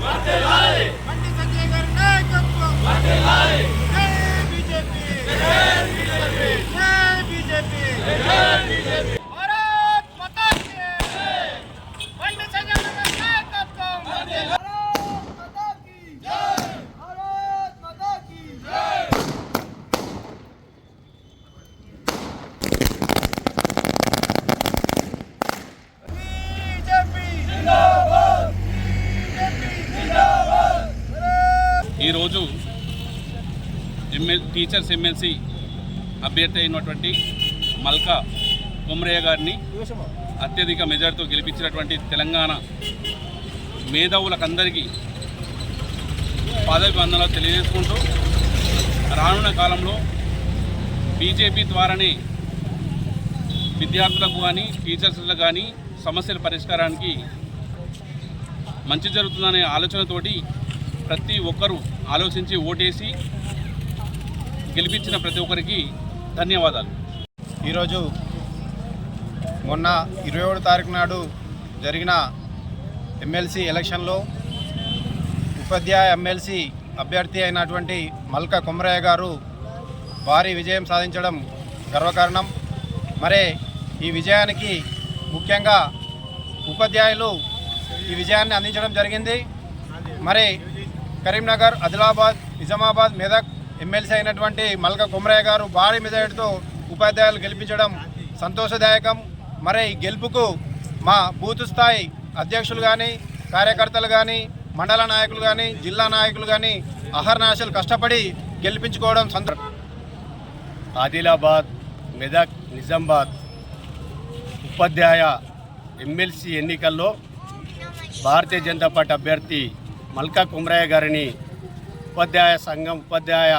బండి సంజయ్ గారి నాయకత్వం జై బీజేపీ. జై బీజేపీ మాతా కీ బండి సంజయ్ గారి నాయకత్వం భారత్ మాతా కీ జై భారత్ మాతా కీ జై బీజేపీ జిందాబాద్ బీజేపీ జిందాబాద్ ఈరోజు ఎమ్మెల్ టీచర్స్ ఎమ్మెల్సీ అభ్యర్థి అయినటువంటి మల్కా కుమ్రయ్య గారిని అత్యధిక మెజార్టీతో గెలిపించినటువంటి తెలంగాణ మేధావులకందరికీ పాదాభివందనాలు తెలియజేసుకుంటూ రానున్న కాలంలో బీజేపీ ద్వారానే విద్యార్థులకు కానీ టీచర్స్లకు కానీ సమస్యల పరిష్కారానికి మంచి జరుగుతుందనే ఆలోచనతోటి ప్రతి ఒక్కరూ ఆలోచించి ఓటేసి గెలిపించిన ప్రతి ఒక్కరికి ధన్యవాదాలు. ఈరోజు మొన్న ఇరవై ఏడు తారీఖు నాడు జరిగిన ఎమ్మెల్సీ ఎలక్షన్లో ఉపాధ్యాయ ఎమ్మెల్సీ అభ్యర్థి అయినటువంటి మల్క కొమరయ్య గారు భారీ విజయం సాధించడం గర్వకారణం. మరే ఈ విజయానికి ముఖ్యంగా ఉపాధ్యాయులు ఈ విజయాన్ని అందించడం జరిగింది. మరి కరీంనగర్ ఆదిలాబాద్ నిజామాబాద్ మెదక్ ఎమ్మెల్సీ అయినటువంటి మల్క కొమరయ్య గారు భారీ మెజారిటీతో ఉపాధ్యాయులు గెలిపించడం సంతోషదాయకం. మరి ఈ గెలుపుకు మా బూత్ స్థాయి అధ్యక్షులు కానీ కార్యకర్తలు కానీ మండల నాయకులు కానీ జిల్లా నాయకులు కానీ అహర్నాశలు కష్టపడి గెలిపించుకోవడం సంత ఆదిలాబాద్ మెదక్ నిజామాబాద్ ఉపాధ్యాయ ఎమ్మెల్సీ ఎన్నికల్లో భారతీయ జనతా పార్టీ అభ్యర్థి మల్కా కుమరయ్య గారిని ఉపాధ్యాయ సంఘం ఉపాధ్యాయ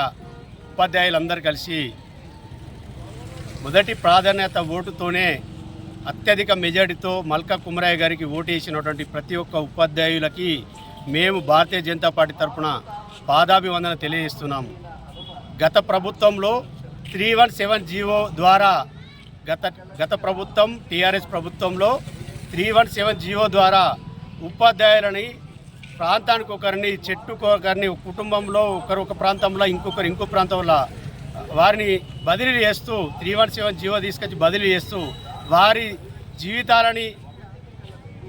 ఉపాధ్యాయులందరూ కలిసి మొదటి ప్రాధాన్యత ఓటుతోనే అత్యధిక మెజారిటీతో మల్కా కుమరయ్య గారికి ఓటు వేసినటువంటి ప్రతి ఒక్క ఉపాధ్యాయులకి మేము భారతీయ జనతా పార్టీ తరఫున పాదాభివందన తెలియజేస్తున్నాము గత ప్రభుత్వంలో త్రీ వన్ సెవెన్ జీవో ద్వారా గత గత ప్రభుత్వం టీఆర్ఎస్ ప్రభుత్వంలో త్రీ వన్ సెవెన్ జీవో ద్వారా ఉపాధ్యాయులని ప్రాంతానికి ఒకరిని చెట్టుకు ఒకరిని కుటుంబంలో ఒకరు ఒక ప్రాంతంలో ఇంకొకరు ఇంకో ప్రాంతంలో వారిని బదిలీ చేస్తూ త్రీ వన్ సెవెన్ జీవో తీసుకొచ్చి బదిలీ చేస్తూ వారి జీవితాలని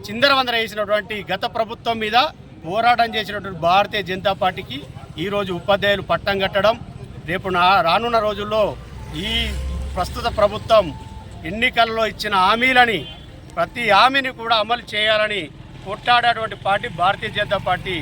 చిందరవందర వేసినటువంటి గత ప్రభుత్వం మీద పోరాటం చేసినటువంటి భారతీయ జనతా పార్టీకి ఈరోజు ఉపాధ్యాయులు పట్టం కట్టడం రేపు నా రానున్న రోజుల్లో ఈ ప్రస్తుత ప్రభుత్వం ఎన్నికల్లో ఇచ్చిన హామీలని ప్రతి హామీని కూడా అమలు చేయాలని కొట్లాడేటువంటి పార్టీ భారతీయ జనతా పార్టీ.